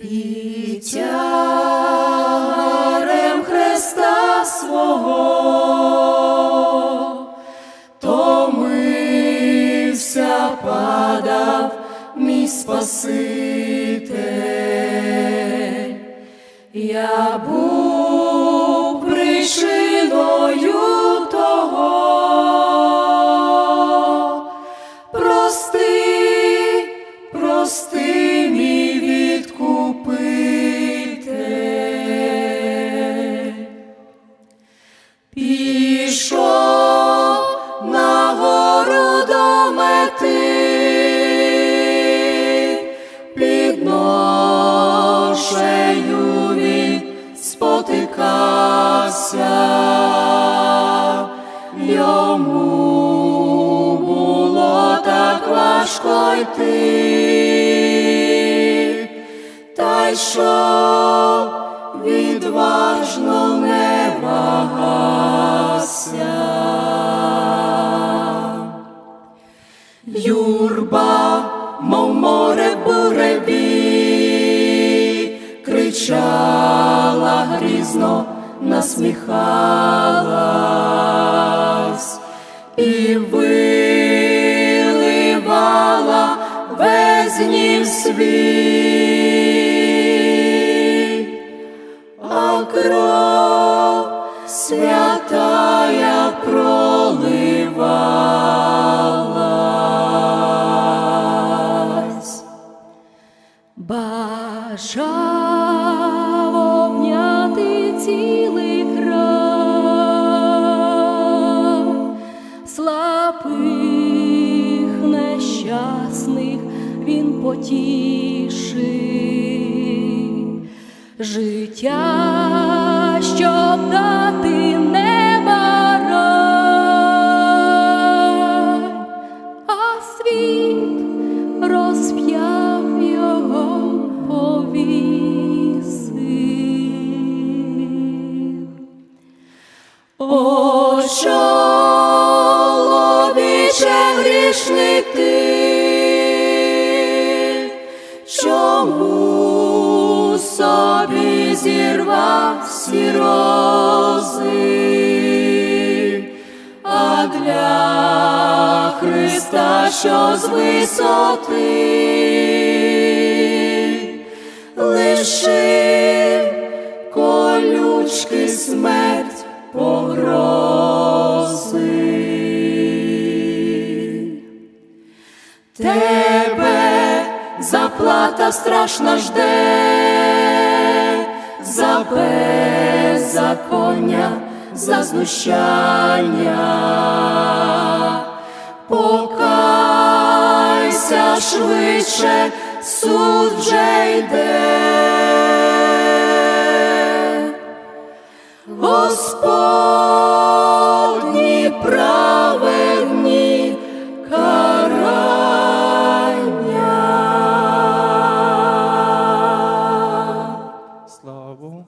Під тягарем Христа свого томився, падав мій Спаситель. Я був йому було так важко йти, та йшов відважно не вагався. Юрба, мов море буреві, кричала грізно, насміхалась весь гнів свій, а кров святая проливалась. Бажав він потішив, життя, щоб дати неба а світ розп'яв його повісив. О, чоловіче грішний ти, собі зірвав всі рози, а для Христа, що з висоти лишив колючки смерть погрози. Тебе заплата страшна жде, за беззаконня, за знущання. Покайся швидше, суд вже йде. Господь славу.